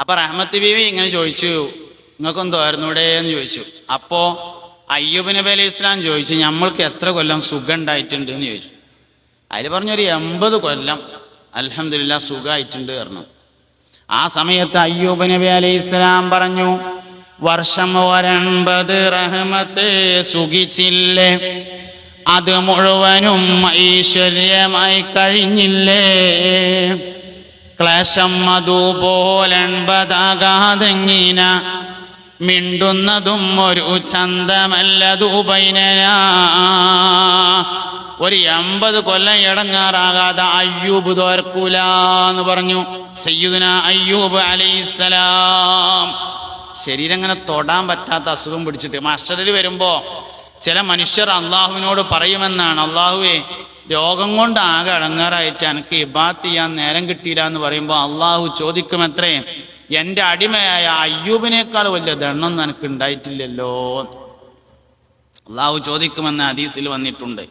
അപ്പൊ റഹ്മത്ത് ബീവി ഇങ്ങനെ ചോദിച്ചു നിങ്ങൾക്കൊന്നും തോരുന്നൂടെ എന്ന് ചോദിച്ചു. അപ്പോ അയ്യൂബ് നബി അലൈഹി ഇസ്ലാം ചോദിച്ചു നമ്മൾക്ക് എത്ര കൊല്ലം സുഖം ഉണ്ടായിട്ടുണ്ട് എന്ന് ചോദിച്ചു. അതിൽ പറഞ്ഞൊരു എൺപത് കൊല്ലം അലഹമില്ല സുഖമായിട്ടുണ്ട് പറഞ്ഞു. ആ സമയത്ത് അയ്യൂബ് നബി അലൈഹി ഇസ്ലാം പറഞ്ഞു വർഷം ഒരൻപത് റഹ്മത്ത് സുഖിച്ചില്ലേ? അത് മുഴുവനും ഐശ്വര്യമായി കഴിഞ്ഞില്ലേ? ക്ലേശം അതുപോലെൺപതാകാതെങ്ങിന മിണ്ടുന്നതും ഒരു ചന്തമല്ലതൂപൈനനാ ഒരു എൺപത് കൊല്ലം ഇടങ്ങാറാകാതെ അയ്യൂബ് തോർക്കൂല എന്ന് പറഞ്ഞു. സയ്യുദിന അയ്യൂബ് അലൈസലാം ശരീരം ഇങ്ങനെ തൊടാൻ പറ്റാത്ത അസുഖം പിടിച്ചിട്ട് മാസ്റ്ററിൽ വരുമ്പോ ചില മനുഷ്യർ അള്ളാഹുവിനോട് പറയുമെന്നാണ്. അള്ളാഹുവെ രോഗം കൊണ്ട് ആകെ അടങ്ങാറായിട്ട് എനിക്ക് ഇബാത്ത് ചെയ്യാൻ നേരം കിട്ടിയില്ല എന്ന് പറയുമ്പോൾ അള്ളാഹു ചോദിക്കുമത്രേ? എന്റെ അടിമയായ അയ്യൂബിനേക്കാൾ വലിയ ദണ്ണം നിനക്ക് ഉണ്ടായിട്ടില്ലല്ലോ. അള്ളാഹു ചോദിക്കുമെന്ന് ഹദീസിൽ വന്നിട്ടുണ്ട്.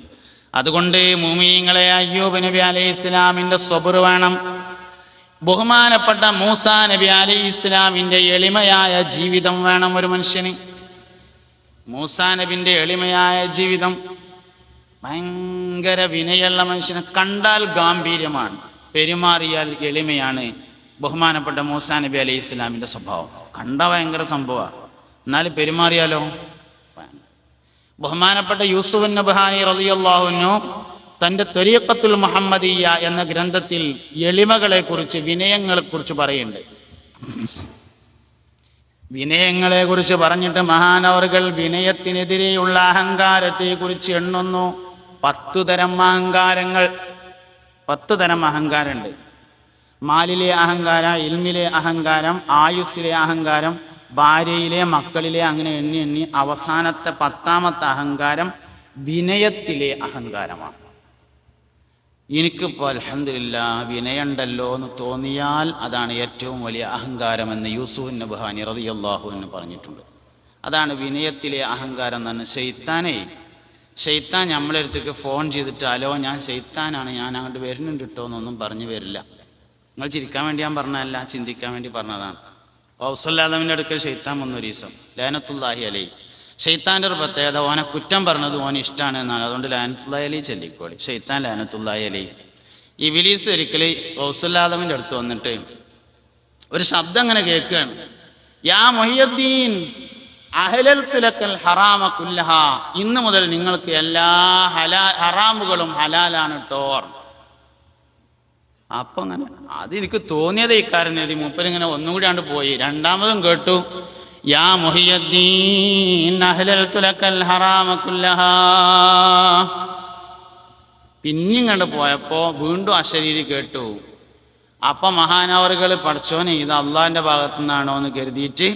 അതുകൊണ്ട് മൂമിനിങ്ങളെ അയ്യൂബ് നബി അലൈഹി ഇസ്ലാമിന്റെ സ്വബുർ വേണം. ബഹുമാനപ്പെട്ട മൂസ നബി അലൈഹി ഇസ്ലാമിന്റെ എളിമയായ ജീവിതം വേണം ഒരു മനുഷ്യന്. മൂസാ നബിന്റെ എളിമയായ ജീവിതം ഭയങ്കര വിനയുള്ള മനുഷ്യനെ കണ്ടാൽ ഗാംഭീര്യമാണ്. പെരുമാറിയാൽ എളിമയാണ്. ബഹുമാനപ്പെട്ട മൂസാ നബി അലൈഹി ഇസ്ലാമിന്റെ സ്വഭാവം. കണ്ട ഭയങ്കര സംഭവമാണ് എന്നാലും പെരുമാറിയാലോ? ബഹുമാനപ്പെട്ട യൂസുഫ് നബ്ഹാനി റളിയല്ലാഹുവിനു തന്റെ തൊരിയക്കത്തുൽ മുഹമ്മദീയ എന്ന ഗ്രന്ഥത്തിൽ എളിമകളെ കുറിച്ച് വിനയങ്ങളെ കുറിച്ച് പറയുന്നുണ്ട്. വിനയങ്ങളെ കുറിച്ച് പറഞ്ഞിട്ട് മഹാനവറുകൾ വിനയത്തിനെതിരെയുള്ള അഹങ്കാരത്തെക്കുറിച്ച് എണ്ണുന്നു. പത്തു തരം അഹങ്കാരങ്ങൾ. പത്ത് തരം അഹങ്കാരമുണ്ട്. മാലിലെ അഹങ്കാര ഇൽമിലെ അഹങ്കാരം ആയുസ്സിലെ അഹങ്കാരം ഭാര്യയിലെ മക്കളിലെ അങ്ങനെ എണ്ണി എണ്ണി അവസാനത്തെ പത്താമത്തെ അഹങ്കാരം വിനയത്തിലെ അഹങ്കാരമാണ്. എനിക്കിപ്പോൾ അലഹമില്ല വിനയുണ്ടല്ലോ എന്ന് തോന്നിയാൽ അതാണ് ഏറ്റവും വലിയ അഹങ്കാരം അഹങ്കാരമെന്ന് യൂസുഫ് നബഹാനി റതിയല്ലാഹു എന്ന് പറഞ്ഞിട്ടുണ്ട്. അതാണ് വിനയത്തിലെ അഹങ്കാരം എന്ന് ഷെയ്ത്താനേ ഷെയ്ത്താൻ നമ്മളെ അടുത്തേക്ക് ഫോൺ ചെയ്തിട്ട് അലോ ഞാൻ ഷെയ്ത്താനാണ് ഞാൻ അങ്ങോട്ട് വരുന്നുണ്ട് കേട്ടോ എന്നൊന്നും പറഞ്ഞു വരില്ല. നിങ്ങൾ ചിരിക്കാൻ വേണ്ടി ഞാൻ പറഞ്ഞതല്ല ചിന്തിക്കാൻ വേണ്ടി പറഞ്ഞതാണ്. ഔസല്ലാദമിന്റെ അടുക്കൽ ഷെയ്ത്താൻ വന്നൊരു ദിവസം. ലയനത്തുല്ലാഹി അലൈ. ഷെയ്ത്താന്റെ ഒരു പ്രത്യേകത ഓനെ കുറ്റം പറഞ്ഞത് ഓന് ഇഷ്ടമാണ് എന്നാണ്. അതുകൊണ്ട് ലയനത്തുല്ലാഹി അലി ചൊല്ലിക്കോളി. ഷെയ്ത്താൻ ലയനത്തുല്ലാഹി അലൈ. ഈ വിലീസ് ഒരിക്കൽ ഔസല്ലാദമിന്റെ അടുത്ത് വന്നിട്ട് ഒരു ശബ്ദം അങ്ങനെ കേൾക്കുകയാണ്. യാ മൊഹിയദ്ദീൻ അഹലൽ തുലക്കൽ ഹറാമ കുല്ലഹ. ഇന്ന് മുതൽ നിങ്ങൾക്ക് എല്ലാ ഹലാ ഹറാമുകളും ഹലാലാണ് ടോർ അപ്പൊ അങ്ങനെ അതെനിക്ക് തോന്നിയത് ഇക്കാര്യം നേതി മൂപ്പരിങ്ങനെ ഒന്നും കൂടി ആണ്ട് പോയി. രണ്ടാമതും കേട്ടു. യാ മുഹിയദ്ദീൻ തുലക്കൽ ഹറാമ പിന്നെയും കണ്ട് പോയപ്പോ വീണ്ടും അശരീരി കേട്ടു. അപ്പൊ മഹാനവറുകൾ പഠിച്ചോനെ ഇത് അള്ളാന്റെ ഭാഗത്തു നിന്നാണോ എന്ന് കരുതിയിട്ട്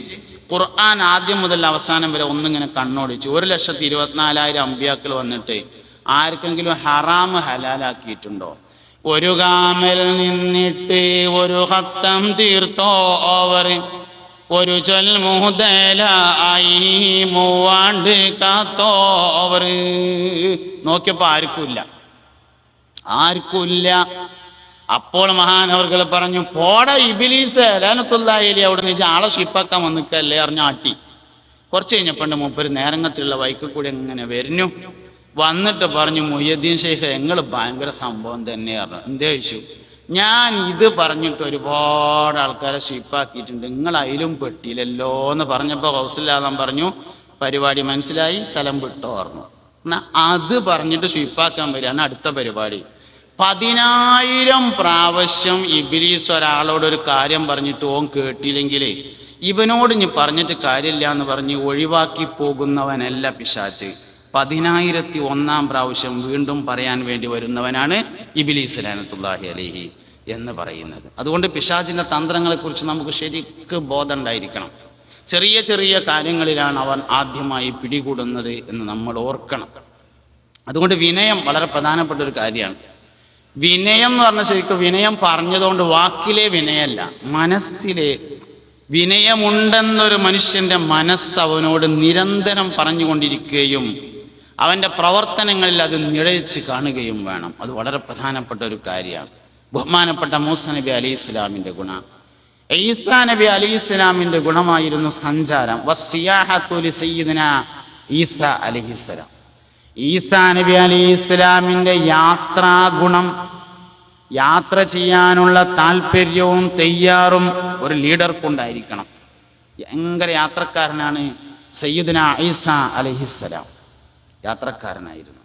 ഖുർആൻ ആദ്യം മുതൽ അവസാനം വരെ ഒന്നിങ്ങനെ കണ്ണോടിച്ചു. ഒരു ലക്ഷത്തി ഇരുപത്തിനാലായിരം അമ്പിയാക്കൾ വന്നിട്ട് ആർക്കെങ്കിലും ഹറാം ഹലാലാക്കിയിട്ടുണ്ടോ? ഒരു കാമൽ നിന്നിട്ട് ഒരു ഹത്തം തീർത്തോ അവർ? ഒരു ചൊൽ മുതലായി മൂവാണ്ട് കാത്തോ അവർ? നോക്കിയപ്പോ ആർക്കുമില്ല. ആർക്കുമില്ല. അപ്പോൾ മഹാനവർകൾ പറഞ്ഞു പോട ഇബിലീസ് ലാനത്തുല്ലായി അവിടെ നിന്ന് ആളെ ഷിപ്പാക്കാൻ വന്നിക്കല്ലേ? അറിഞ്ഞാട്ടി കുറച്ച് കഴിഞ്ഞപ്പോണ്ട് മൂപ്പര് നേരങ്ങത്തിലുള്ള വൈക്കിൽ കൂടി ഇങ്ങനെ വരുന്നു. വന്നിട്ട് പറഞ്ഞു മൊയ്യദ്ദീൻ ഷെയ്ഖ് ഞങ്ങൾ ഭയങ്കര സംഭവം തന്നെയാണ് എന്തേ ചോദിച്ചു? ഞാൻ ഇത് പറഞ്ഞിട്ട് ഒരുപാട് ആൾക്കാരെ ഷിപ്പാക്കിയിട്ടുണ്ട് നിങ്ങൾ അതിലും പെട്ടിയില്ലല്ലോ എന്ന് പറഞ്ഞപ്പോൾ ഹൗസില്ലാതാൻ പറഞ്ഞു. പരിപാടി മനസ്സിലായി സ്ഥലം വിട്ടോർന്നു. പറഞ്ഞു എന്നാ അത് പറഞ്ഞിട്ട് ഷിപ്പാക്കാൻ വരികയാണ് അടുത്ത പരിപാടി. പതിനായിരം പ്രാവശ്യം ഇബിലീസ് ഒരാളോട് ഒരു കാര്യം പറഞ്ഞിട്ട് ഓൻ കേട്ടില്ലെങ്കിൽ ഇവനോട് ഇനി പറഞ്ഞിട്ട് കാര്യമില്ല എന്ന് പറഞ്ഞ് ഒഴിവാക്കി പോകുന്നവനല്ല പിശാച്ച്. പതിനായിരത്തി ഒന്നാം പ്രാവശ്യം വീണ്ടും പറയാൻ വേണ്ടി വരുന്നവനാണ് ഇബിലീസ് ലാനത്തുല്ലാഹി അലിഹി എന്ന് പറയുന്നത്. അതുകൊണ്ട് പിശാചിന്റെ തന്ത്രങ്ങളെക്കുറിച്ച് നമുക്ക് ശരിക്ക് ബോധം ഉണ്ടായിരിക്കണം. ചെറിയ ചെറിയ കാര്യങ്ങളിലാണ് അവൻ ആദ്യമായി പിടികൂടുന്നത് എന്ന് നമ്മൾ ഓർക്കണം. അതുകൊണ്ട് വിനയം വളരെ പ്രധാനപ്പെട്ട ഒരു കാര്യമാണ്. വിനയം എന്ന് പറഞ്ഞാൽ ശരിക്കും വിനയം പറഞ്ഞതുകൊണ്ട് വാക്കിലെ വിനയല്ല മനസ്സിലെ വിനയമുണ്ടെന്നൊരു മനുഷ്യന്റെ മനസ്സ് അവനോട് നിരന്തരം പറഞ്ഞുകൊണ്ടിരിക്കുകയും അവന്റെ പ്രവർത്തനങ്ങളിൽ അത് നിഴച്ച് കാണുകയും വേണം. അത് വളരെ പ്രധാനപ്പെട്ട ഒരു കാര്യമാണ്. ബഹുമാനപ്പെട്ട മൂസ നബി അലി ഇസ്ലാമിന്റെ ഗുണ. ഈസാ നബി അലി ഇസ്ലാമിന്റെ ഗുണമായിരുന്നു സഞ്ചാരം. വസ്സിയാഹത്തുലി സയ്യിദിന ഈസ അലിഹിസ്സലാം ഈസാ നബി അലി ഇസ്ലാമിന്റെ യാത്രാ ഗുണം യാത്ര ചെയ്യാനുള്ള താല്പര്യവും തയ്യാറും ഒരു ലീഡർക്കുണ്ടായിരിക്കണം. ഭയങ്കര യാത്രക്കാരനാണ് സയ്യിദിന ഈസ അലഹിസ്സലാം. യാത്രക്കാരനായിരുന്നു.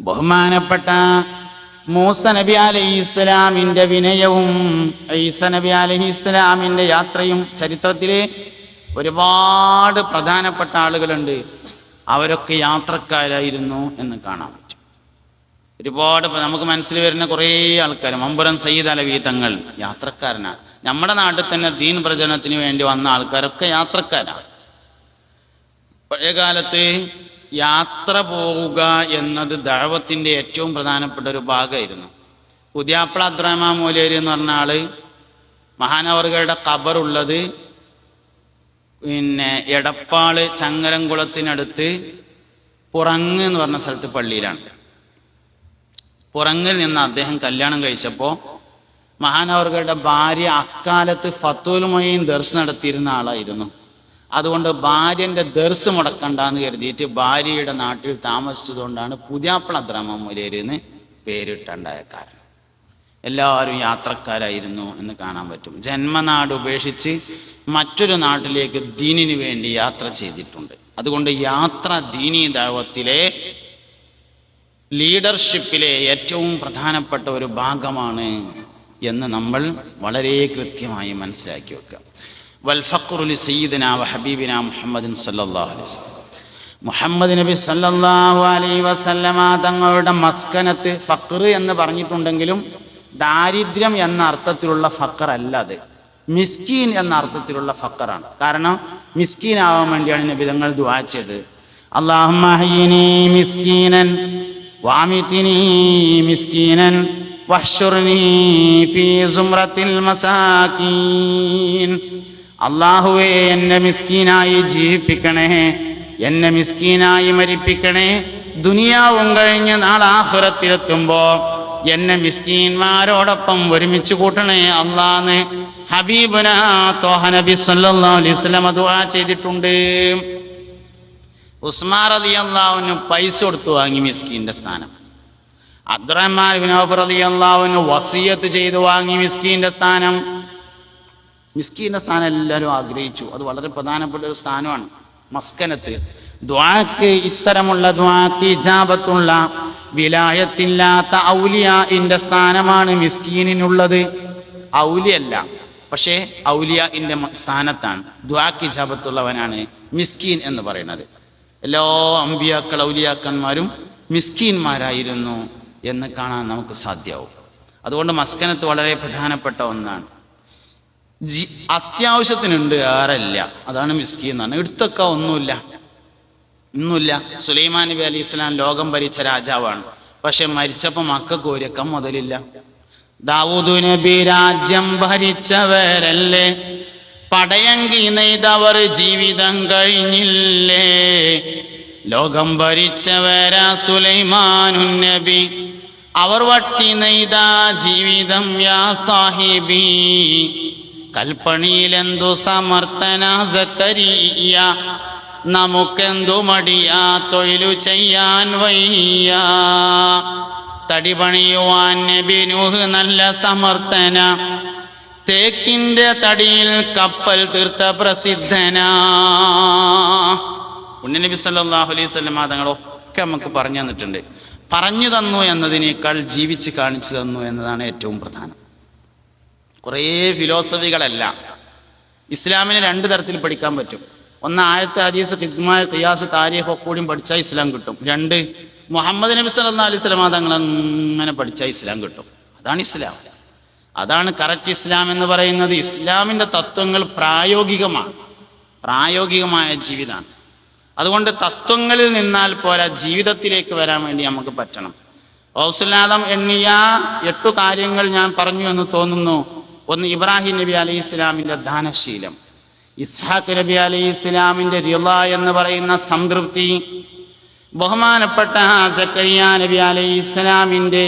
ബഹുമാനപ്പെട്ട മൂസ നബി അലൈഹി ഇസ്ലാമിന്റെ വിനയവും ഈസ നബി അലൈഹി ഇസ്ലാമിന്റെ യാത്രയും ചരിത്രത്തിലെ ഒരുപാട് പ്രധാനപ്പെട്ട ആളുകളുണ്ട്. അവരൊക്കെ യാത്രക്കാരായിരുന്നു എന്ന് കാണാൻ പറ്റും. ഒരുപാട് നമുക്ക് മനസ്സിൽ വരുന്ന കുറേ ആൾക്കാർ മമ്പുരം സയ്യിദ് അലവി തങ്ങൾ യാത്രക്കാരനാണ്. നമ്മുടെ നാട്ടിൽ തന്നെ ദീൻ പ്രചരണത്തിന് വേണ്ടി വന്ന ആൾക്കാരൊക്കെ യാത്രക്കാരാണ്. പഴയ കാലത്ത് യാത്ര പോവുക എന്നത് ദഴവത്തിന്റെ ഏറ്റവും പ്രധാനപ്പെട്ട ഒരു ഭാഗമായിരുന്നു. പുതിയാപ്പിള അബ്ദുറഹ്മാൻ മൂലേരി എന്ന് പറഞ്ഞ ആൾ മഹാനവറുകളുടെ ഖബറുള്ളത് പിന്നെ എടപ്പാൾ ചങ്ങരംകുളത്തിനടുത്ത് പുറങ്ങ് എന്ന് പറഞ്ഞ സ്ഥലത്ത് പള്ളിയിലാണ്. പുറങ്ങിൽ നിന്ന് അദ്ദേഹം കല്യാണം കഴിച്ചപ്പോൾ മഹാനവറുകളുടെ ഭാര്യ അക്കാലത്ത് ഫത്തുലുമയും ദർസ് നടത്തിയിരുന്ന ആളായിരുന്നു. അതുകൊണ്ട് ഭാര്യന്റെ ദർസ് മുടക്കണ്ടെന്ന് കരുതിയിട്ട് ഭാര്യയുടെ നാട്ടിൽ താമസിച്ചതുകൊണ്ടാണ് പുതിയാപ്പള ദ്രമം മുരേരിന്ന് പേരിട്ടുണ്ടായ കാരണം. എല്ലാവരും യാത്രക്കാരായിരുന്നു എന്ന് കാണാൻ പറ്റും. ജന്മനാട് ഉപേക്ഷിച്ച് മറ്റൊരു നാട്ടിലേക്ക് ദീനിനു വേണ്ടി യാത്ര ചെയ്തിട്ടുണ്ട്. അതുകൊണ്ട് യാത്ര ദീനീ ദൈവത്തിലെ ലീഡർഷിപ്പിലെ ഏറ്റവും പ്രധാനപ്പെട്ട ഒരു ഭാഗമാണ് എന്ന് നമ്മൾ വളരെ കൃത്യമായി മനസ്സിലാക്കി വെക്കുക വൽഫഖറുലി സയ്യിദിന ഹബീബിന മുഹമ്മദിൻ സല്ലല്ലാഹു അലൈഹി വസല്ലം. മുഹമ്മദ് നബി സല്ലല്ലാഹു അലൈഹി വസല്ലമ തങ്ങളുടെ മസ്കനത്ത് ഫക്ർ എന്ന് പറഞ്ഞിട്ടുണ്ടെങ്കിലും ദാരിദ്ര്യം എന്ന അർത്ഥത്തിലുള്ള ഫക്കർ അല്ല അത്. മിസ്കീൻ എന്ന അർത്ഥത്തിലുള്ള ഫക്കറാണ്. കാരണം മിസ്കീൻ ആവാൻ വേണ്ടിയാണ് നബി തങ്ങൾ ദുആ ചെയ്തത്. മസാകീൻ. അള്ളാഹുവെ എന്നെ മിസ്കീനായി ജീവിപ്പിക്കണേ എന്നെ മിസ്കീനായി മരിപ്പിക്കണേ ദുനിയാവും കഴിഞ്ഞ് നാളാഹുരത്തിലെത്തുമ്പോ എന്നെ മിസ്കീന്മാരോടൊപ്പം ഒരുമിച്ച് കൂട്ടണേ അള്ളാന്ന്. ഹബീബുന തോഹ നബി സല്ലല്ലാഹു അലൈഹി വസല്ലം ദുആ ചെയ്തിട്ടുണ്ട്. ഉസ്മാൻ റളിയല്ലാഹുവിന് പൈസ കൊടുത്തു വാങ്ങി മിസ്കീന്റെ സ്ഥാനം. അബ്ദുറഹ്മാൻ വിനോബർ ഔഫ് അള്ളാവിന് വസീയത്ത് ചെയ്ത് വാങ്ങി മിസ്കീന്റെ സ്ഥാനം. മിസ്കീന്റെ സ്ഥാനം എല്ലാവരും ആഗ്രഹിച്ചു. അത് വളരെ പ്രധാനപ്പെട്ട ഒരു സ്ഥാനമാണ്. മസ്കനത്ത്. ദ്വാക്ക് ഇത്തരമുള്ള ദ്വാക്ക് ഇജാബത്തുള്ള വിലായത്തില്ലാത്ത ഔലിയാന്റെ സ്ഥാനമാണ് മിസ്കീനിനുള്ളത്. ഔലിയല്ല പക്ഷേ ഔലിയാന്റെ സ്ഥാനത്താണ്. ദ്വാക്ക് ഇജാബത്തുള്ളവനാണ് മിസ്കീൻ എന്ന് പറയുന്നത്. എല്ലാ അമ്പിയാക്കൾ ഔലിയാക്കന്മാരും മിസ്കീന്മാരായിരുന്നു എന്ന് കാണാൻ നമുക്ക് സാധ്യമാവും അതുകൊണ്ട് മസ്കനത്ത് വളരെ പ്രധാനപ്പെട്ട ഒന്നാണ്. ജി അത്യാവശ്യത്തിനുണ്ട് ആരല്ല അതാണ് മിസ്കീൻ എന്നാണ് എടുത്തൊക്കെ ഒന്നുമില്ല. ഒന്നുമില്ല സുലൈമാൻ നബി അലി ഇസ്ലാം ലോകം ഭരിച്ച രാജാവാണ്. പക്ഷെ മരിച്ചപ്പോൾ മക്കൾക്ക് ഒരുക്കം മുതലില്ല. ദാവൂദു നബി രാജ്യം ഭരിച്ചവരല്ലേ? പടയങ്കി നെയ്തവർ ജീവിതം കഴിഞ്ഞില്ലേ? ലോകം ഭരിച്ചവരാ സുലൈമാനു നബി. അവർ വട്ടി നെയ്ത ജീവിതം യാ സാഹിബി. കൽപ്പണിയിലെന്തു സമർത്ഥന സക്കരിയ നമുക്കെന്തു മടിയാ? തൊഴിലു ചെയ്യാൻ വയ്യ. തടി പണിയുവാൻ നബിനുഹ് നല്ല സമർത്ഥന. തേക്കിന്റെ തടിയിൽ കപ്പൽ തീർത്ത പ്രസിദ്ധന. ഉണ്ണനബി സല്ലാഹു അലൈഹി വസല്ലമ തങ്ങളൊക്കെ നമുക്ക് പറഞ്ഞു തന്നിട്ടുണ്ട്. പറഞ്ഞു തന്നു എന്നതിനേക്കാൾ ജീവിച്ച് കാണിച്ചു തന്നു എന്നതാണ് ഏറ്റവും പ്രധാനം. കുറേ ഫിലോസഫികളല്ല ഇസ്ലാമിനെ രണ്ട് തരത്തിൽ പഠിക്കാൻ പറ്റും. ഒന്ന് ആയത്തെ ഹദീസ് ഖിദ്മായ ഖിയാസ് താരീഖ് ഒക്കെ കൂടിയും പഠിച്ചാൽ ഇസ്ലാം കിട്ടും. രണ്ട് മുഹമ്മദ് നബി സല്ലല്ലാഹു അലൈഹി സ്വലാം തങ്ങൾ അങ്ങനെ പഠിച്ചാൽ ഇസ്ലാം കിട്ടും. അതാണ് ഇസ്ലാം. അതാണ് കറക്റ്റ് ഇസ്ലാം എന്ന് പറയുന്നത്. ഇസ്ലാമിന്റെ തത്വങ്ങൾ പ്രായോഗികമാണ്. പ്രായോഗികമായ ജീവിതമാണ് അതുകൊണ്ട് തത്വങ്ങളിൽ നിന്നാൽ പോരാ ജീവിതത്തിലേക്ക് വരാൻ വേണ്ടി നമുക്ക് പറ്റണം. ഔസുല്ലാദം എണ്ണിയ എട്ടു കാര്യങ്ങൾ ഞാൻ പറഞ്ഞു എന്ന് തോന്നുന്നു. ഒന്ന് ഇബ്രാഹിം നബി അലൈഹി ഇസ്ലാമിന്റെ ദാനശീലം. ഇസ്ഹാഖ് നബി അലൈഹി ഇസ്ലാമിന്റെ റിള എന്ന് പറയുന്ന സംതൃപ്തി ബഹുമാനപ്പെട്ട സക്കരിയ നബി അലൈഹി ഇസ്ലാമിന്റെ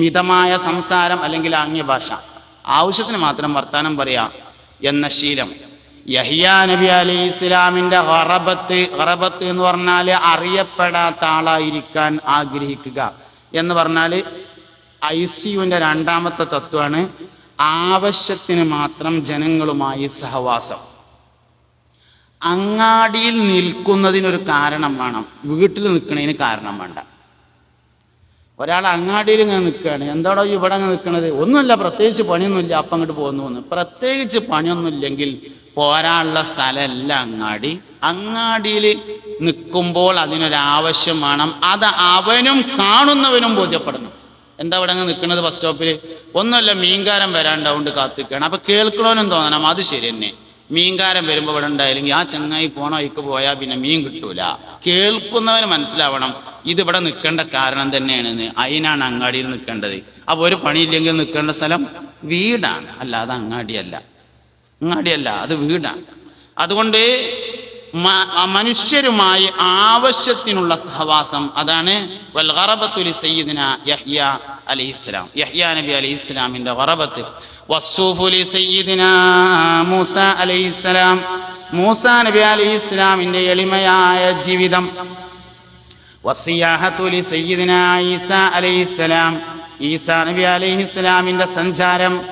മിതമായ സംസാരം അല്ലെങ്കിൽ ആംഗ്യഭാഷ ആവശ്യത്തിന് മാത്രം വർത്താനം പറയാ എന്ന ശീലം. യഹിയ നബി അലൈഹി ഇസ്ലാമിന്റെ ഹറബത്ത് ഹറബത്ത് എന്ന് പറഞ്ഞാൽ അറിയപ്പെടാത്ത ആളായിരിക്കാൻ ആഗ്രഹിക്കുക എന്ന് പറഞ്ഞാൽ ഐ സിയുവിന്റെ രണ്ടാമത്തെ തത്വമാണ് ആവശ്യത്തിന് മാത്രം ജനങ്ങളുമായി സഹവാസം. അങ്ങാടിയിൽ നിൽക്കുന്നതിനൊരു കാരണം വേണം. വീട്ടിൽ നിൽക്കുന്നതിന് കാരണം വേണ്ട. ഒരാൾ അങ്ങാടിയിൽ ഇങ്ങനെ നിൽക്കുകയാണ്. എന്താണോ ഇവിടെ അങ്ങ് നിൽക്കുന്നത് ഒന്നുമില്ല പ്രത്യേകിച്ച് പണിയൊന്നുമില്ല. അപ്പം അങ്ങോട്ട് പോകുന്നു എന്ന്. പ്രത്യേകിച്ച് പണിയൊന്നുമില്ലെങ്കിൽ പോരാനുള്ള സ്ഥലമല്ല അങ്ങാടി. അങ്ങാടിയിൽ നിൽക്കുമ്പോൾ അതിനൊരാവശ്യം വേണം. അത് അവനും കാണുന്നവനും ബോധ്യപ്പെടണം. എന്താ ഇവിടെ അങ്ങ് നിൽക്കുന്നത് ബസ് സ്റ്റോപ്പിൽ ഒന്നുമല്ല മീൻകാരൻ വരാണ്ടാവുകൊണ്ട് കാത്തിക്കുകയാണ് അപ്പം കേൾക്കണമെന്നും തോന്നണം. അത് ശരി തന്നെ. മീൻകാരൻ വരുമ്പോൾ ഇവിടെ ഉണ്ടായില്ലെങ്കിൽ ആ ചങ്ങായി പോണോ ഇക്ക് പോയാൽ പിന്നെ മീൻ കിട്ടൂല. കേൾക്കുന്നവന് മനസ്സിലാവണം ഇതിവിടെ നിൽക്കേണ്ട കാരണം തന്നെയാണെന്ന്. അതിനാണ് അങ്ങാടിയിൽ നിൽക്കേണ്ടത്. അപ്പൊ ഒരു പണിയില്ലെങ്കിൽ നിൽക്കേണ്ട സ്ഥലം വീടാണ്. അല്ലാതെ അങ്ങാടിയല്ല. അങ്ങാടിയല്ല അത് വീടാണ്. അതുകൊണ്ട് മനുഷ്യരുമായി ആവശ്യത്തിനുള്ള സഹവാസം അതാണ്. വൽ ഗറബത്തുലി സയ്യിദിന യഹ്യ അലി ഇസ്ലാം യഹ്യ നബി അലി ഇസ്ലാമിന്റെ ഗറബത്ത് വസ്സൂഫുലി സയ്യിദിന മൂസ അലി ഇസ്ലാം മൂസ നബി അലി ഇസ്ലാമിന്റെ എളിമയായ ജീവിതം. വസിയാഹത്തുലി സയ്യിദിന ഈസ അലി ഇസ്ലാം ഈസ നബി അലി ഇസ്ലാമിന്റെ സഞ്ചാരം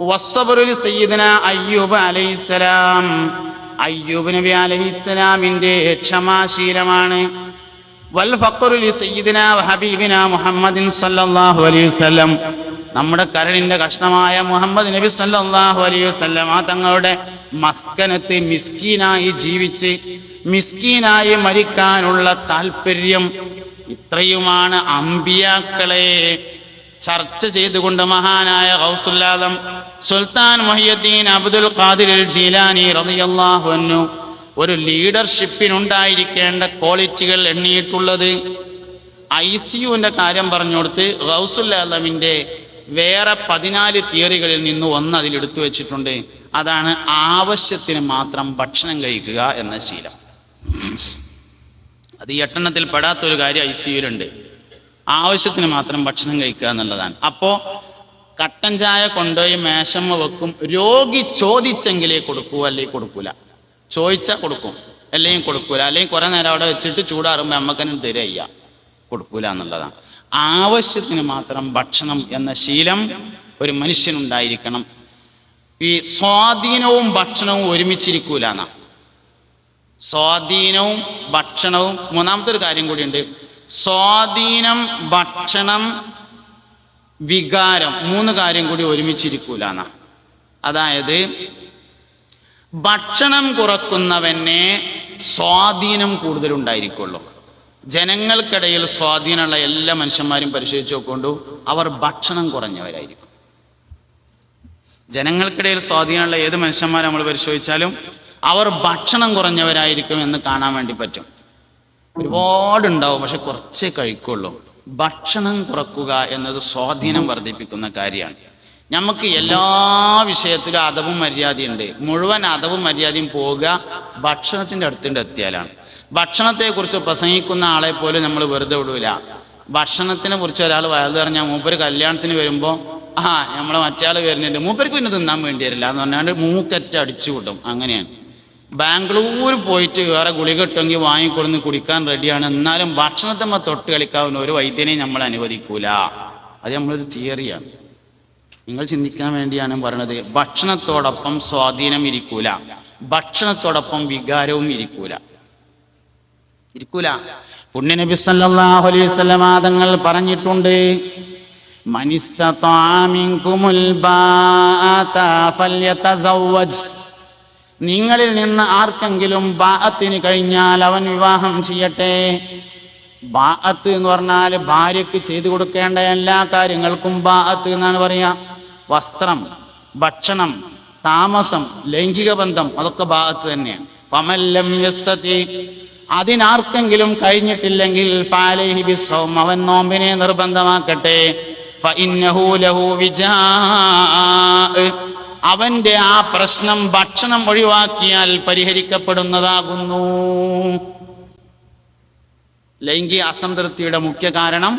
വസ്സബറുൽ സയ്യിദന അയ്യൂബ് അലൈഹിസ്സലാം. അയ്യൂബ് നബി അലൈഹിസ്സലാമിന്റെ ക്ഷമാശീലമാണ്. വൽ മുഹമ്മദിൻ സല്ലല്ലാഹു അലൈഹി വസല്ലം. നമ്മുടെ കരളിന്റെ കഷ്ണമായ മുഹമ്മദ് നബി സല്ലല്ലാഹു അലൈഹി വസല്ലം ആ തങ്ങളുടെ മസ്കനത്ത് മിസ്കീനായി ജീവിച്ച് മിസ്കീനായി മരിക്കാനുള്ള താല്പര്യം ഇത്രയുമാണ് അമ്പിയാക്കളെ ചർച്ച ചെയ്തുകൊണ്ട് മഹാനായ ഗൗസുല്ലാദം സുൽത്താൻ മൊഹിയുദ്ദീൻ അബ്ദുൽ ഖാദിർ ജീലാനി റളിയല്ലാഹു അൻഹു ഒരു ലീഡർഷിപ്പിനുണ്ടായിരിക്കേണ്ട ക്വാളിറ്റികൾ എണ്ണിയിട്ടുള്ളത് ഐ സി കാര്യം പറഞ്ഞു കൊടുത്ത് ആലമിന്റെ വേറെ പതിനാല് തിയറികളിൽ നിന്ന് ഒന്ന് അതിൽ എടുത്തു വെച്ചിട്ടുണ്ട്. അതാണ് ആവശ്യത്തിന് മാത്രം ഭക്ഷണം കഴിക്കുക എന്ന ശീലം. അത് ഈ എട്ടെണ്ണത്തിൽ പെടാത്തൊരു കാര്യം ഐ സി ആവശ്യത്തിന് മാത്രം ഭക്ഷണം കഴിക്കുക എന്നുള്ളതാണ്. അപ്പോൾ കട്ടൻ ചായ കൊണ്ടുപോയി മേശമ്മ വെക്കും. രോഗി ചോദിച്ചെങ്കിലേ കൊടുക്കൂ അല്ലെങ്കിൽ കൊടുക്കൂല. ചോദിച്ചാൽ കൊടുക്കും അല്ലെങ്കിൽ കൊടുക്കൂല. അല്ലെങ്കിൽ കുറേ നേരം അവിടെ വെച്ചിട്ട് ചൂടാറുമ്പോൾ അമ്മക്കനും തരയ്യ കൊടുക്കൂല എന്നുള്ളതാണ്. ആവശ്യത്തിന് മാത്രം ഭക്ഷണം എന്ന ശീലം ഒരു മനുഷ്യനുണ്ടായിരിക്കണം. ഈ സ്വാധീനവും ഭക്ഷണവും ഒരുമിച്ചിരിക്കൂല എന്നാ സ്വാധീനവും ഭക്ഷണവും. മൂന്നാമത്തെ ഒരു കാര്യം കൂടിയുണ്ട്. സ്വാധീനം ഭക്ഷണം വികാരം മൂന്ന് കാര്യം കൂടി ഒരുമിച്ചിരിക്കൂല എന്നാ അതായത് ഭക്ഷണം കുറക്കുന്നവനെ സ്വാധീനം കൂടുതലുണ്ടായിരിക്കുള്ളൂ. ജനങ്ങൾക്കിടയിൽ സ്വാധീനമുള്ള എല്ലാ മനുഷ്യന്മാരും പരിശോധിച്ച് നോക്കൊണ്ടു അവർ ഭക്ഷണം കുറഞ്ഞവരായിരിക്കും. ജനങ്ങൾക്കിടയിൽ സ്വാധീനമുള്ള ഏത് മനുഷ്യന്മാർ നമ്മൾ പരിശോധിച്ചാലും അവർ ഭക്ഷണം കുറഞ്ഞവരായിരിക്കും എന്ന് കാണാൻ വേണ്ടി പറ്റും. ഒരുപാടുണ്ടാവും പക്ഷെ കുറച്ചേ കഴിക്കുള്ളൂ. ഭക്ഷണം കുറക്കുക എന്നത് സ്വാധീനം വർദ്ധിപ്പിക്കുന്ന കാര്യമാണ്. നമുക്ക് എല്ലാ വിഷയത്തിലും അതവും മര്യാദയുണ്ട്. മുഴുവൻ അതവും മര്യാദയും പോവുക ഭക്ഷണത്തിന്റെ അടുത്തിന്റെ എത്തിയാലാണ്. ഭക്ഷണത്തെക്കുറിച്ച് പ്രസംഗിക്കുന്ന ആളെ പോലും നമ്മൾ വെറുതെ വിടൂല. ഭക്ഷണത്തിനെ കുറിച്ച് ഒരാൾ വയത് പറഞ്ഞാൽ മൂപ്പര് കല്യാണത്തിന് വരുമ്പോൾ ആ നമ്മളെ മറ്റേ വരുന്നുണ്ട്. മൂപ്പർക്ക് പിന്നെ തിന്നാൻ വേണ്ടി വരില്ല എന്ന് പറഞ്ഞാൽ മൂക്കറ്റ അടിച്ചു വിടും. അങ്ങനെയാണ്. ബാംഗ്ലൂർ പോയിട്ട് വേറെ ഗുളിക ഇട്ടെങ്കിൽ വാങ്ങിക്കൊടുന്ന് കുടിക്കാൻ റെഡിയാണ്. എന്നാലും ഭക്ഷണത്തമ്മ തൊട്ട് കളിക്കാവുന്ന ഒരു വൈദ്യനെയും നമ്മൾ അനുവദിക്കൂല. അത് നമ്മളൊരു തിയറിയാണ്. നിങ്ങൾ ചിന്തിക്കാൻ വേണ്ടിയാണ് പറയണത്. ഭക്ഷണത്തോടൊപ്പം സ്വാധീനം ഇരിക്കൂല. ഭക്ഷണത്തോടൊപ്പം വികാരവും ഇരിക്കൂല. ഇരിക്കൂല. പുണ്യനബി സല്ലല്ലാഹു അലൈഹി വസല്ലം ആദങ്ങൾ പറഞ്ഞിട്ടുണ്ട്. ബാഅത ഫല്യതസവ്വജ്. നിങ്ങളിൽ നിന്ന് ആർക്കെങ്കിലും ബാഅത്തിന് കഴിഞ്ഞാൽ അവൻ വിവാഹം ചെയ്യട്ടെ. ബാഅത്ത് എന്ന് പറഞ്ഞാൽ ഭാര്യയ്ക്ക് ചെയ്തു കൊടുക്കേണ്ട എല്ലാ കാര്യങ്ങൾക്കും ബാഅത്ത് എന്നാണ് പറയുക. വസ്ത്രം ഭക്ഷണം താമസം ലൈംഗിക ബന്ധം അതൊക്കെ ബാഅത്ത് തന്നെയാണ്. ഫമല്ലം യസ്തതി. അതിനാർക്കെങ്കിലും കഴിഞ്ഞിട്ടില്ലെങ്കിൽ ഫാലൈഹി ബിസ്സൗം അവൻ നോമ്പിനെ നിർബന്ധമാക്കട്ടെ. ഫഇന്നഹു ലഹു അവന്റെ ആ പ്രശ്നം ഭക്ഷണം ഒഴിവാക്കിയാൽ പരിഹരിക്കപ്പെടുന്നതാകുന്നു. ലൈംഗിക അസംതൃപ്തിയുടെ മുഖ്യ കാരണം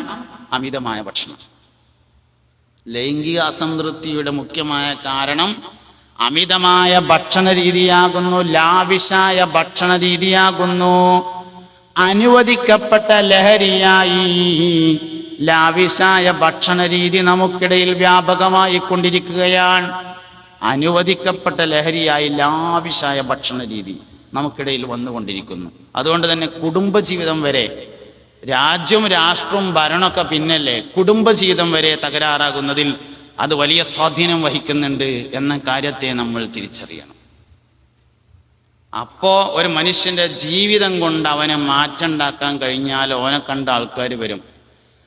അമിതമായ ഭക്ഷണം. ലൈംഗിക അസംതൃപ്തിയുടെ മുഖ്യമായ കാരണം അമിതമായ ഭക്ഷണ രീതിയാകുന്നു ലാവിശായ ഭക്ഷണ രീതിയാകുന്നു. അനുവദിക്കപ്പെട്ട ലഹരിയായി ലാവിഷായ ഭക്ഷണ രീതി നമുക്കിടയിൽ വ്യാപകമായി കൊണ്ടിരിക്കുകയാണ് അനുവദിക്കപ്പെട്ട ലഹരിയായ ലാവിശായ ഭക്ഷണ രീതി നമുക്കിടയിൽ വന്നുകൊണ്ടിരിക്കുന്നു. അതുകൊണ്ട് തന്നെ കുടുംബജീവിതം വരെ രാജ്യവും രാഷ്ട്രവും ഭരണമൊക്കെ പിന്നല്ലേ കുടുംബജീവിതം വരെ തകരാറാകുന്നതിൽ അത് വലിയ സ്വാധീനം വഹിക്കുന്നുണ്ട് എന്ന കാര്യത്തെ നമ്മൾ തിരിച്ചറിയണം. അപ്പോ ഒരു മനുഷ്യന്റെ ജീവിതം കൊണ്ട് അവനെ മാറ്റുണ്ടാക്കാൻ കഴിഞ്ഞാൽ ഓനെ കണ്ട ആൾക്കാർ വരും.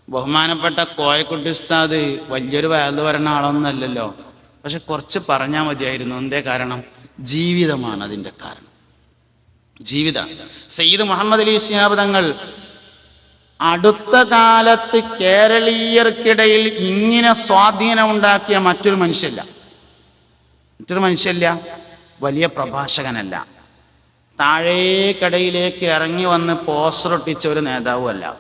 ബഹുമാനപ്പെട്ട കോയക്കുട്ടി ഉസ്താദ് വലിയൊരു വയത് വരണ ആളൊന്നല്ലല്ലോ പക്ഷെ കുറച്ച് പറഞ്ഞാൽ മതിയായിരുന്നു. എന്തേ കാരണം? ജീവിതമാണ് അതിന്റെ കാരണം. ജീവിതം. സയ്യിദ് മുഹമ്മദ് അലി ശിഹാബ് തങ്ങൾ അടുത്ത കാലത്ത് കേരളീയർക്കിടയിൽ ഇങ്ങനെ സ്വാധീനം ഉണ്ടാക്കിയ മറ്റൊരു മനുഷ്യല്ല മറ്റൊരു മനുഷ്യല്ല വലിയ പ്രഭാഷകനല്ല. താഴേക്കടയിലേക്ക് ഇറങ്ങി വന്ന് പോസ്റ്റർ ഒട്ടിച്ച ഒരു നേതാവുമല്ല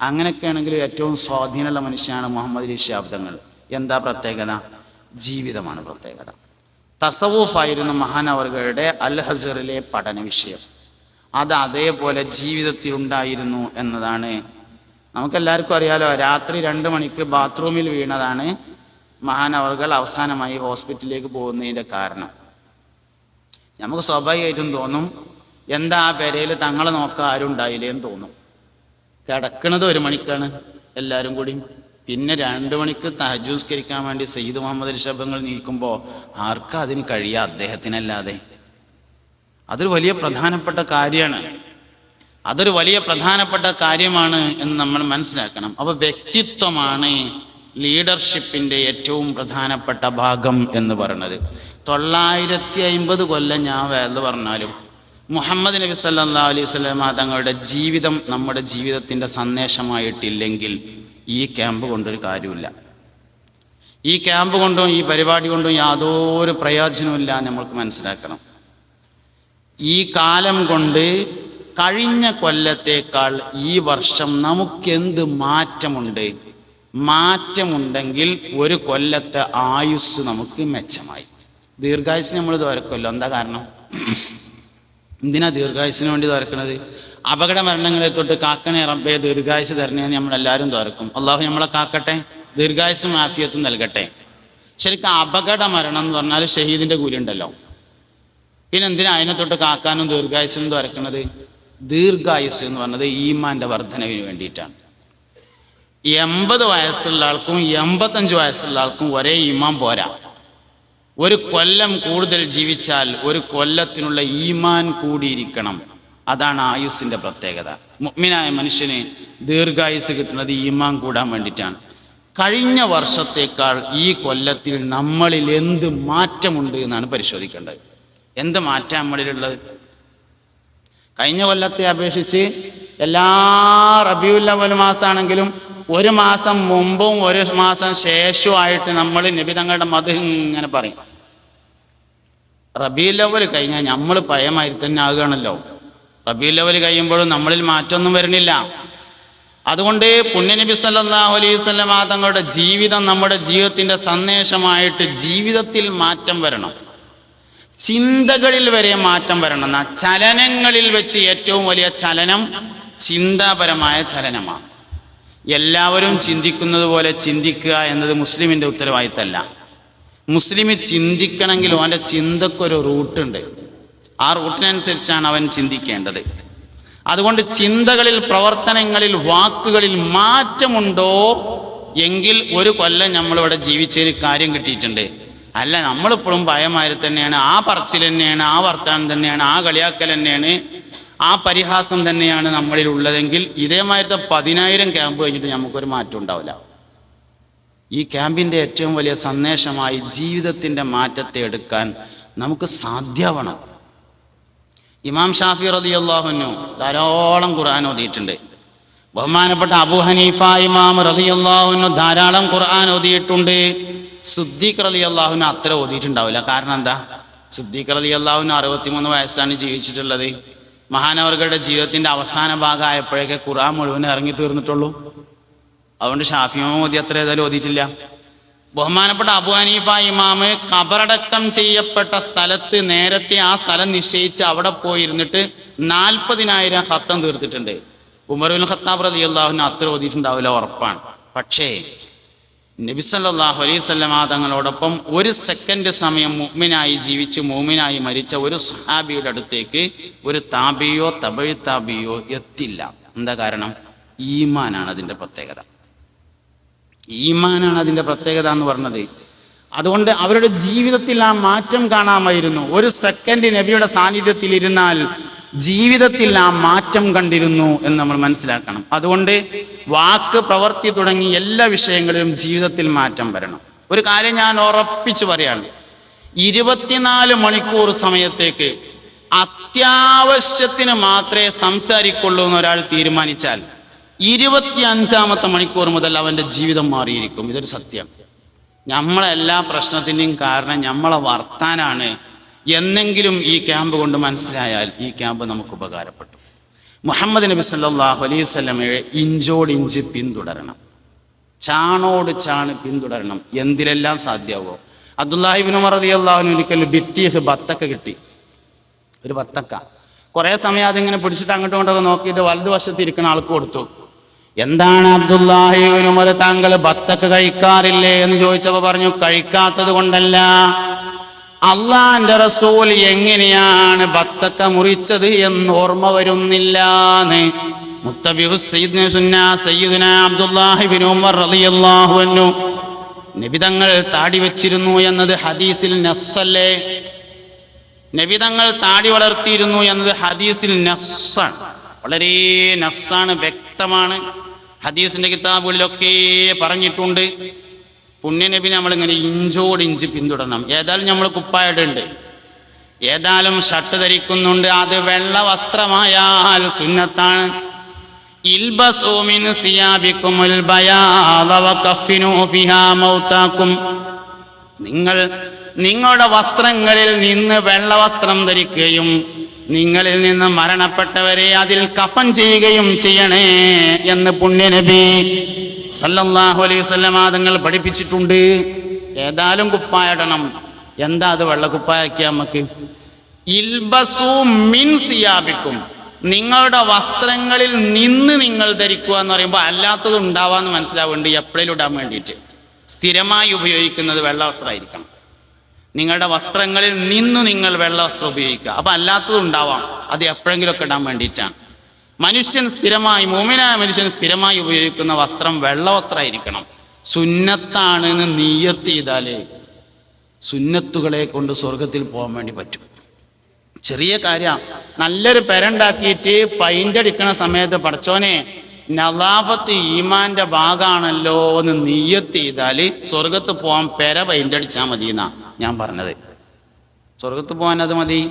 അങ്ങനെയൊക്കെയാണെങ്കിൽ ഏറ്റവും സ്വാധീനമുള്ള മനുഷ്യനാണ് മുഹമ്മദ് അലി ശാബ്ദങ്ങൾ എന്താ പ്രത്യേകത? ജീവിതമാണ് പ്രത്യേകത. തസവൂഫായിരുന്നു മഹാനവറുകളുടെ അൽ ഹസറിലെ പഠന വിഷയം. അത് അതേപോലെ ജീവിതത്തിൽ ഉണ്ടായിരുന്നു എന്നതാണ്. നമുക്കെല്ലാവർക്കും അറിയാലോ രാത്രി രണ്ട് മണിക്ക് ബാത്റൂമിൽ വീണതാണ് മഹാനവറുകൾ അവസാനമായി ഹോസ്പിറ്റലിലേക്ക് പോകുന്നതിന്റെ കാരണം. നമുക്ക് സ്വാഭാവികമായിട്ടും തോന്നും എന്താ ആ പെരയിൽ തങ്ങളെ നോക്കാൻ ആരും ഉണ്ടായില്ലേന്ന് തോന്നും. കിടക്കുന്നത് ഒരു മണിക്കാണ് എല്ലാവരും കൂടി. പിന്നെ രണ്ട് മണിക്ക് തഹജൂസ്കരിക്കാൻ വേണ്ടി സയ്യിദ് മുഹമ്മദ് ഋഷഭങ്ങൾ നീക്കുമ്പോൾ ആർക്കും അതിന് കഴിയുക അദ്ദേഹത്തിനല്ലാതെ. അതൊരു വലിയ പ്രധാനപ്പെട്ട കാര്യമാണ്. അതൊരു വലിയ പ്രധാനപ്പെട്ട കാര്യമാണ് എന്ന് നമ്മൾ മനസ്സിലാക്കണം. അപ്പൊ വ്യക്തിത്വമാണ് ലീഡർഷിപ്പിന്റെ ഏറ്റവും പ്രധാനപ്പെട്ട ഭാഗം എന്ന് പറയുന്നത് തൊള്ളായിരത്തി അമ്പത് കൊല്ലം ഞാൻ വേദ പറഞ്ഞാലും മുഹമ്മദ് നബി സല്ലാ അലൈഹി സ്വലമ തങ്ങളുടെ ജീവിതം നമ്മുടെ ജീവിതത്തിന്റെ സന്ദേശമായിട്ടില്ലെങ്കിൽ ഈ ക്യാമ്പ് കൊണ്ടൊരു കാര്യമില്ല ഈ ക്യാമ്പ് കൊണ്ടും ഈ പരിപാടി കൊണ്ടും യാതൊരു പ്രയോജനമില്ല നമ്മൾക്ക് മനസ്സിലാക്കണം. ഈ കാലം കൊണ്ട് കഴിഞ്ഞ കൊല്ലത്തേക്കാൾ ഈ വർഷം നമുക്കെന്ത് മാറ്റമുണ്ട്? മാറ്റമുണ്ടെങ്കിൽ ഒരു കൊല്ലത്തെ ആയുസ് നമുക്ക് മെച്ചമായി. ദീർഘായുസ് നമ്മൾ തുറക്കുമല്ലോ എന്താ കാരണം? എന്തിനാ ദീർഘായുസിന് വേണ്ടി തുറക്കണത് അപകട മരണങ്ങളെ തൊട്ട് കാക്കണേ റബ്ബെ ദീർഘായുസ് തരണേന്ന് നമ്മളെല്ലാവരും തുറക്കും അള്ളാഹു നമ്മളെ കാക്കട്ടെ ദീർഘായുസും ആഫിയത്തും നൽകട്ടെ. ശരിക്കും അപകട മരണം എന്ന് പറഞ്ഞാൽ ഷഹീദിന്റെ കൂലി ഉണ്ടല്ലോ. പിന്നെ എന്തിനാ അതിനെ തൊട്ട് കാക്കാനും ദീർഘായുസിനും തുറക്കുന്നത് ദീർഘായുസ് എന്ന് പറഞ്ഞത് ഈമാന്റെ വർധനവിന് വേണ്ടിയിട്ടാണ്. എൺപത് വയസ്സുള്ള ആൾക്കും എൺപത്തഞ്ച് വയസ്സുള്ള ആൾക്കും ഒരേ ഈമാൻ പോരാ. ഒരു കൊല്ലം കൂടുതൽ ജീവിച്ചാൽ ഒരു കൊല്ലത്തിനുള്ള ഈമാൻ കൂടിയിരിക്കണം. അതാണ് ആയുസിന്റെ പ്രത്യേകത. മുഗ്മിനായ മനുഷ്യന് ദീർഘായുസ് കിട്ടുന്നത് ഈമാൻ കൂടാൻ വേണ്ടിയിട്ടാണ്. കഴിഞ്ഞ വർഷത്തേക്കാൾ ഈ കൊല്ലത്തിൽ നമ്മളിൽ എന്ത് മാറ്റമുണ്ട് എന്നാണ് പരിശോധിക്കേണ്ടത്. എന്ത് മാറ്റം നമ്മളിലുള്ളത്? കഴിഞ്ഞ കൊല്ലത്തെ അപേക്ഷിച്ച് എല്ലാ റബിയുല്ലവൽ മാസമാണെങ്കിലും ഒരു മാസം മുമ്പും ഒരു മാസം ശേഷവുമായിട്ട് നമ്മൾ നബി തങ്ങളുടെ മത് ഇങ്ങനെ പറയും. റബിയുല്ലവൽ കഴിഞ്ഞാൽ നമ്മൾ പഴയമായി തന്നെ ആകുകയാണല്ലോ. റബിയുല്ലവൽ കഴിയുമ്പോഴും നമ്മളിൽ മാറ്റമൊന്നും വരുന്നില്ല. അതുകൊണ്ട് പുണ്യനബി സല്ലാഹു അലൈഹി വസല്ലമ തങ്ങളുടെ ജീവിതം നമ്മുടെ ജീവിതത്തിന്റെ സന്ദേശമായിട്ട് ജീവിതത്തിൽ മാറ്റം വരണം. ചിന്തകളിൽ വരെ മാറ്റം വരണം. എന്നാ ചലനങ്ങളിൽ വെച്ച് ഏറ്റവും വലിയ ചലനം ചിന്താപരമായ ചലനമാണ്. എല്ലാവരും ചിന്തിക്കുന്നത് പോലെ ചിന്തിക്കുക എന്നത് മുസ്ലിമിന്റെ ഉത്തരവാദിത്തമല്ല. മുസ്ലിം ചിന്തിക്കണമെങ്കിൽ അവന്റെ ചിന്തക്കൊരു റൂട്ടുണ്ട്. ആ റൂട്ടിനനുസരിച്ചാണ് അവൻ ചിന്തിക്കേണ്ടത്. അതുകൊണ്ട് ചിന്തകളിൽ പ്രവർത്തനങ്ങളിൽ വാക്കുകളിൽ മാറ്റമുണ്ടോ? എങ്കിൽ ഒരു കൊല്ലം നമ്മളിവിടെ ജീവിച്ചതിന് കാര്യം കിട്ടിയിട്ടുണ്ട്. അല്ല നമ്മളിപ്പോഴും ഭയമാതിരി തന്നെയാണ്. ആ പറച്ചിൽ തന്നെയാണ് ആ വർത്തമാനം തന്നെയാണ് ആ കളിയാക്കൽ തന്നെയാണ് ആ പരിഹാസം തന്നെയാണ് നമ്മളിൽ ഉള്ളതെങ്കിൽ ഇതേമാതിരത്തെ പതിനായിരം ക്യാമ്പ് കഴിഞ്ഞിട്ട് നമുക്കൊരു മാറ്റം ഉണ്ടാവില്ല. ഈ ക്യാമ്പിന്റെ ഏറ്റവും വലിയ സന്ദേശമായി ജീവിതത്തിന്റെ മാറ്റത്തെ എടുക്കാൻ നമുക്ക് സാധ്യമാവണം. ഇമാം ഷാഫി റതി അള്ളാഹുനു ധാരാളം ഖുർആൻ ഓതിയിട്ടുണ്ട്. ബഹുമാനപ്പെട്ട അബു ഹനീഫ ഇമാം റതി അള്ളാഹുനു ധാരാളം ഖുർആൻ ഓതിയിട്ടുണ്ട്. സുദ്ദീഖ് റതി അള്ളാഹുനു അത്ര ഓതിയിട്ടുണ്ടാവില്ല. കാരണം എന്താ? സുദ്ദീഖ് റതി അള്ളാഹുനു അറുപത്തിമൂന്ന് വയസ്സാണ് ജീവിച്ചിട്ടുള്ളത്. മഹാനവർഗയുടെ ജീവിതത്തിന്റെ അവസാന ഭാഗമായപ്പോഴേക്ക് ഖുർആൻ മുഴുവൻ ഇറങ്ങി തീർന്നിട്ടുള്ളൂ. അതുകൊണ്ട് ഷാഫി ഇമാം ഓതി അത്ര ഏതായാലും ഓതിയിട്ടില്ല. ബഹുമാനപ്പെട്ട അബു ഹനീഫ ഇമാമ് കബറടക്കം ചെയ്യപ്പെട്ട സ്ഥലത്ത് നേരത്തെ ആ സ്ഥലം നിശ്ചയിച്ച് അവിടെ പോയിരുന്നിട്ട് നാൽപ്പതിനായിരം ഹത്തം തീർത്തിട്ടുണ്ട്. ഉമറുൽ ഖത്താബ് റതി അള്ളാഹുവിന് അത്ര ഓതിയിട്ടുണ്ടാവില്ല ഉറപ്പാണ്. പക്ഷേ നബിസല്ലാഹു അലൈവല്ലമ തങ്ങളോടൊപ്പം ഒരു സെക്കൻഡ് സമയം മൂമിനായി ജീവിച്ച് മൂമിനായി മരിച്ച ഒരു സഹാബിയുടെ അടുത്തേക്ക് ഒരു താബിയോ തബഴി താബിയോ എത്തില്ല. എന്താ കാരണം? ഈമാനാണ് അതിന്റെ പ്രത്യേകത. ഈമാനാണ് അതിന്റെ പ്രത്യേകത എന്ന് പറഞ്ഞത്. അതുകൊണ്ട് അവരുടെ ജീവിതത്തിൽ ആ മാറ്റം കാണാമായിരുന്നു. ഒരു സെക്കൻഡ് നബിയുടെ സാന്നിധ്യത്തിൽ ഇരുന്നാൽ ജീവിതത്തിൽ ആ മാറ്റം കണ്ടിരുന്നു എന്ന് നമ്മൾ മനസ്സിലാക്കണം. അതുകൊണ്ട് വാക്ക് പ്രവർത്തി തുടങ്ങി എല്ലാ വിഷയങ്ങളിലും ജീവിതത്തിൽ മാറ്റം വരണം. ഒരു കാര്യം ഞാൻ ഉറപ്പിച്ചു പറയാണ്. ഇരുപത്തിനാല് മണിക്കൂർ സമയത്തേക്ക് അത്യാവശ്യത്തിന് മാത്രമേ സംസാരിക്കുള്ളൂ എന്ന് ഒരാൾ തീരുമാനിച്ചാൽ ഇരുപത്തി അഞ്ചാമത്തെ മണിക്കൂർ മുതൽ അവന്റെ ജീവിതം മാറിയിരിക്കും. ഇതൊരു സത്യം. നമ്മളെല്ലാ പ്രശ്നത്തിന്റെയും കാരണം നമ്മളെ വർത്താനാണ്. എന്നെങ്കിലും ഈ ക്യാമ്പ് കൊണ്ട് മനസ്സിലായാൽ ഈ ക്യാമ്പ് നമുക്ക് ഉപകാരപ്പെട്ടു. മുഹമ്മദ് നബി സല്ലാഹു അലൈഹി സ്വലമയെ ഇഞ്ചോട് ഇഞ്ച് പിന്തുടരണം. ചാണോട് ചാണ് പിന്തുടരണം. എന്തിലെല്ലാം സാധ്യമാവോ അബ്ദുല്ലാഹിബിൻ ഉമർ റളിയല്ലാഹു ഒരിക്കൽ ഭിത്തിയസ് ബത്തക്ക കിട്ടി. ഒരു ബത്തക്ക. കുറേ സമയം അതിങ്ങനെ പിടിച്ചിട്ട് അങ്ങോട്ടും ഇങ്ങോട്ടൊക്കെ നോക്കിയിട്ട് വലതുവശത്ത് ഇരിക്കുന്ന ആൾക്ക് കൊടുത്തു. എന്താണ് അബ്ദുല്ലാഹിബിൻ ഉമർ താങ്കൾ ബത്തക്ക് കഴിക്കാറില്ലേ എന്ന് ചോദിച്ചപ്പോൾ പറഞ്ഞു കഴിക്കാത്തത് കൊണ്ടല്ല. അള്ളാന്റെ റസൂൽ എങ്ങനെയാണ് ബത്തക്ക മുറിച്ചത് എന്ന് ഓർമ്മ അൻഹു നബിതങ്ങൾ താടി വെച്ചിരുന്നു എന്നത് ഹദീസിൽ നസ്സല്ലേ? നബിതങ്ങൾ താടി വളർത്തിയിരുന്നു എന്നത് ഹദീസിൽ നസ്സാണ്. വളരെ നസ്സാണ് വ്യക്തമാണ്. ഹദീസിന്റെ കിതാബുകളിലൊക്കെ പറഞ്ഞിട്ടുണ്ട്. പുണ്യനബി നമ്മളിങ്ങനെ ഇഞ്ചോട് ഇഞ്ച് പിന്തുടരണം. ഏതായാലും നമ്മൾ കുപ്പായിടുണ്ട് ഏതായാലും ഷർട്ട് ധരിക്കുന്നുണ്ട്. അത് വെള്ള വസ്ത്രമായാൽ സുന്നത്താണ്. നിങ്ങൾ നിങ്ങളുടെ വസ്ത്രങ്ങളിൽ നിന്ന് വെള്ളവസ്ത്രം ധരിക്കുകയും നിങ്ങളിൽ നിന്ന് മരണപ്പെട്ടവരെ അതിൽ കഫൻ ചെയ്യുകയും ചെയ്യണേ എന്ന് പുണ്യനബി സല്ലല്ലാഹു അലൈഹി വസല്ലമ തങ്ങൾ പഠിപ്പിച്ചിട്ടുണ്ട്. ഏതായാലും കുപ്പായിടണം. എന്താ അത് വെള്ള കുപ്പായാക്കിയ നമുക്ക് ഇൽബസു നിങ്ങളുടെ വസ്ത്രങ്ങളിൽ നിന്ന് നിങ്ങൾ ധരിക്കുക എന്ന് പറയുമ്പോൾ അല്ലാത്തത് ഉണ്ടാവാന്ന് മനസ്സിലാവേണ്ടി എപ്പോഴും ഇടാൻ വേണ്ടിയിട്ട്. സ്ഥിരമായി ഉപയോഗിക്കുന്നത് വെള്ള വസ്ത്രമായിരിക്കണം. നിങ്ങളുടെ വസ്ത്രങ്ങളിൽ നിന്ന് നിങ്ങൾ വെള്ള വസ്ത്രം ഉപയോഗിക്കുക. അപ്പൊ അല്ലാത്തത് ഉണ്ടാവാം. അത് എപ്പോഴെങ്കിലുമൊക്കെ ഇടാൻ വേണ്ടിയിട്ടാണ്. മനുഷ്യൻ സ്ഥിരമായി മോമിനായ മനുഷ്യൻ സ്ഥിരമായി ഉപയോഗിക്കുന്ന വസ്ത്രം വെള്ള വസ്ത്രമായിരിക്കണം. സുന്നത്താണ് എന്ന് നീയത്ത് ചെയ്താലേ സുന്നത്തുകളെ കൊണ്ട് സ്വർഗത്തിൽ പോകാൻ വേണ്ടി പറ്റും. ചെറിയ കാര്യം. നല്ലൊരു പെരണ്ടാക്കിയിട്ട് പൈന്റ് അടിക്കണ സമയത്ത് പടച്ചോനെ നലാഫത്ത് ഈമാന്റെ ഭാഗമാണല്ലോ എന്ന് നീയത്ത് ചെയ്താൽ സ്വർഗത്ത് പോകാൻ പെര പൈന്റ് അടിച്ചാൽ മതി എന്നാ ഞാൻ പറഞ്ഞത്. സ്വർഗത്ത് പോകാൻ അത് മതി.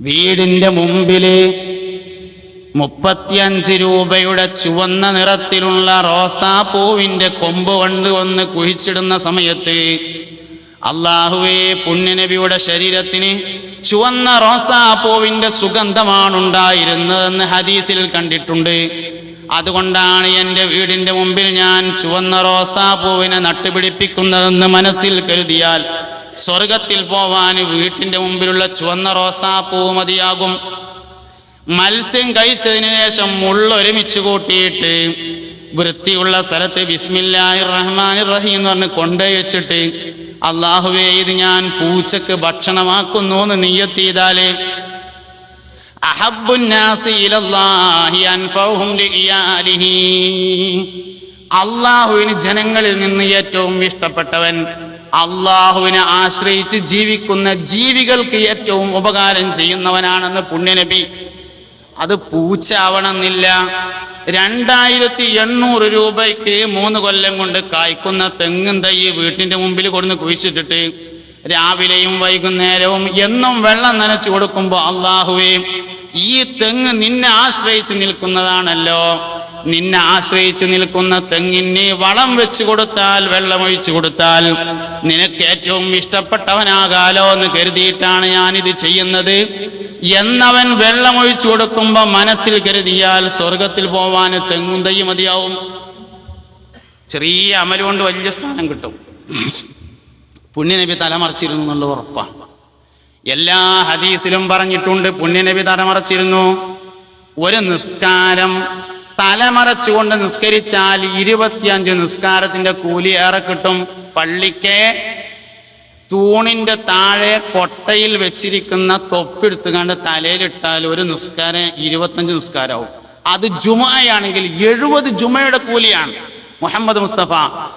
വീടിന്റെ മുമ്പിൽ മുപ്പത്തിയഞ്ച് രൂപയുടെ ചുവന്ന നിറത്തിലുള്ള റോസാപ്പൂവിന്റെ കൊമ്പ് കൊണ്ട് വന്ന് കുഴിച്ചിടുന്ന സമയത്ത് അള്ളാഹുവേ പുണ്യനബിയുടെ ശരീരത്തിന് ചുവന്ന റോസാപ്പൂവിന്റെ സുഗന്ധമാണുണ്ടായിരുന്നതെന്ന് ഹദീസിൽ കണ്ടിട്ടുണ്ട്. അതുകൊണ്ടാണ് എന്റെ വീടിന്റെ മുമ്പിൽ ഞാൻ ചുവന്ന റോസാപ്പൂവിനെ നട്ടുപിടിപ്പിക്കുന്നതെന്ന് മനസ്സിൽ കരുതിയാൽ സ്വർഗത്തിൽ പോവാൻ വീട്ടിന്റെ മുമ്പിലുള്ള ചുവന്ന റോസാപ്പൂ മതിയാകും. മത്സ്യം കഴിച്ചതിന് ശേഷം മുള്ളൊരുമിച്ച് കൂട്ടിയിട്ട് വൃത്തിയുള്ള സ്ഥലത്ത് ബിസ്മില്ലാഹി റഹ്മാൻ റഹീം എന്ന് പറഞ്ഞ് കൊണ്ടുപോയി വെച്ചിട്ട് അള്ളാഹുവേ ഇത് ഞാൻ പൂച്ചക്ക് ഭക്ഷണമാക്കുന്നു എന്ന് നീയത്ത് അള്ളാഹുവിന് ജനങ്ങളിൽ നിന്ന് ഏറ്റവും ഇഷ്ടപ്പെട്ടവൻ അള്ളാഹുവിനെ ആശ്രയിച്ച് ജീവിക്കുന്ന ജീവികൾക്ക് ഏറ്റവും ഉപകാരം ചെയ്യുന്നവനാണെന്ന് പുണ്യനബി. അത് പൂച്ച ആവണമെന്നില്ല രണ്ടായിരത്തി എണ്ണൂറ് രൂപയ്ക്ക് മൂന്ന് കൊല്ലം കൊണ്ട് കായ്ക്കുന്ന തെങ്ങും തൈ വീട്ടിന്റെ മുമ്പിൽ കൊടുന്ന് കുഴിച്ചിട്ടിട്ട് രാവിലെയും വൈകുന്നേരവും എന്നും വെള്ളം നനച്ചു കൊടുക്കുമ്പോൾ അള്ളാഹുവേ ഈ തെങ്ങ് നിന്നെ ആശ്രയിച്ച് നിൽക്കുന്നതാണല്ലോ. നിന്നെ ആശ്രയിച്ച് നിൽക്കുന്ന തെങ്ങിന് വളം വെച്ചു കൊടുത്താൽ വെള്ളമൊഴിച്ചു കൊടുത്താൽ നിനക്ക് ഏറ്റവും ഇഷ്ടപ്പെട്ടവനാകാലോ എന്ന് കരുതിയിട്ടാണ് ഞാനിത് ചെയ്യുന്നത്. എന്നവൻ വെള്ളമൊഴിച്ചു കൊടുക്കുമ്പോ മനസ്സിൽ കരുതിയാൽ സ്വർഗത്തിൽ പോവാൻ തെങ്ങും തൈ മതിയാവും. ചെറിയ അമൽ കൊണ്ട് വലിയ സ്ഥാനം കിട്ടും. പുണ്യനബി തലമറിച്ചിരുന്നു എന്നുള്ളത് ഉറപ്പാണ്. എല്ലാ ഹദീസിലും പറഞ്ഞിട്ടുണ്ട്. പുണ്യനബി തലമറച്ചിരുന്നു. ഒരു നിസ്കാരം തലമറച്ചുകൊണ്ട് നിസ്കരിച്ചാൽ ഇരുപത്തിയഞ്ച് നിസ്കാരത്തിന്റെ കൂലി ഏറെ കിട്ടും. പള്ളിക്ക് തൂണിന്റെ താഴെ കൊട്ടയിൽ വെച്ചിരിക്കുന്ന തൊപ്പെടുത്ത് കണ്ട് തലയിലിട്ടാൽ ഒരു നിസ്കാരം ഇരുപത്തഞ്ച് നിസ്കാരമാവും. അത് ജുമയാണെങ്കിൽ എഴുപത് ജുമയുടെ കൂലിയാണ്. മുഹമ്മദ് മുസ്തഫ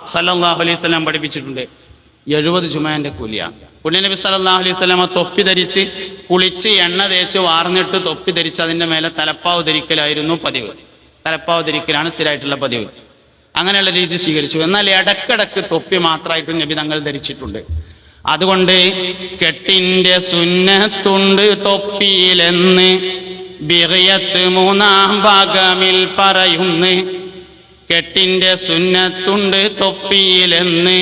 സല്ലാഹു അലൈഹി സ്വലം പഠിപ്പിച്ചിട്ടുണ്ട്. എഴുപത് ജുമേന്റെ കൂലിയാണ് പുണ്യനബി സല്ലല്ലാഹു അലൈഹി സ്വലമ തൊപ്പി ധരിച്ച് കുളിച്ച് എണ്ണ തേച്ച് വാർന്നിട്ട് തൊപ്പി ധരിച്ച് അതിന്റെ മേലെ തലപ്പാവ് ധരിക്കലായിരുന്നു പതിവ്. തലപ്പാവ് ധരിക്കലാണ് സ്ഥിരമായിട്ടുള്ള പതിവ്. അങ്ങനെയുള്ള രീതി സ്വീകരിച്ചു. എന്നാൽ ഇടക്കിടക്ക് തൊപ്പി മാത്രമായിട്ടും നബി തങ്ങൾ ധരിച്ചിട്ടുണ്ട്. അതുകൊണ്ട് കെട്ടിന്റെ സുന്നത്തുണ്ട് തൊപ്പിയിലെന്ന് ബിറിയത്ത് മൂന്നാം ഭാഗമിൽ പറയുന്നു. കെട്ടിന്റെ സുന്നത്തുണ്ട് തൊപ്പിയിലെന്ന്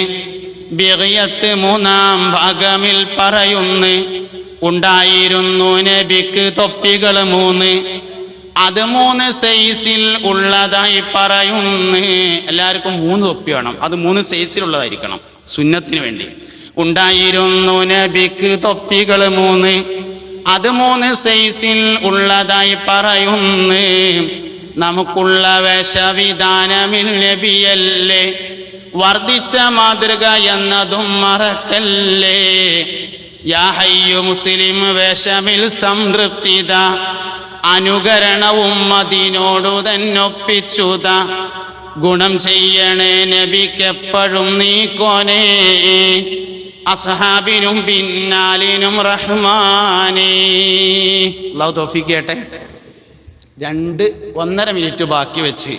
ബിഗയത്ത് മൂന്നാം ഭാഗമിൽ പറയുന്നു. ഉണ്ടായിരുന്നു നബിക്ക് തൊപ്പികൾ മൂന്ന്. അത് മൂന്ന് സൈസിൽ ഉള്ളതായി പറയുന്നു. എല്ലാവർക്കും മൂന്ന് തൊപ്പി വേണം. അത് മൂന്ന് സൈസിൽ ഉള്ളതായിരിക്കണം. സുന്നത്തിന് വേണ്ടി. ഉണ്ടായിരുന്നു നബിക്ക് തൊപ്പികൾ മൂന്ന്. അത് മൂന്ന് സൈസിൽ ഉള്ളതായി പറയുന്നു. നമുക്കുള്ള വേഷവിധാനമിൽ നബിയല്ലേ? വർദ്ധിച്ച മാതൃക എന്നതും മറക്കല്ലേ? യാഹയ്യു മുസ്ലിം വേഷമിൽ സംതൃപ്തിത. അനുകരണവും അതിനോടു തന്നൊപ്പിച്ചുത ഗുണം ചെയ്യണേ നബിക്കെപ്പോഴും നീ കോനേ അസഹാബിനും പിന്നാലിനും റഹ്മാനേ. അള്ളാഹു തോഫിക്കട്ടെ രണ്ട് ഒന്നര മിനിറ്റ് ബാക്കി വെച്ച്.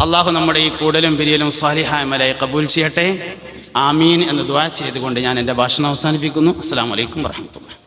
അള്ളാഹു നമ്മുടെ ഈ കൂടലും പിരിയലും സാലിഹായ മലയെ കബൂൽ ചെയ്യട്ടെ. ആമീൻ എന്ന് ദുആ ചെയ്തുകൊണ്ട് ഞാൻ എന്റെ ഭാഷണം അവസാനിപ്പിക്കുന്നു. അസ്സാം വലൈക്കും വർഹമത്തുള്ള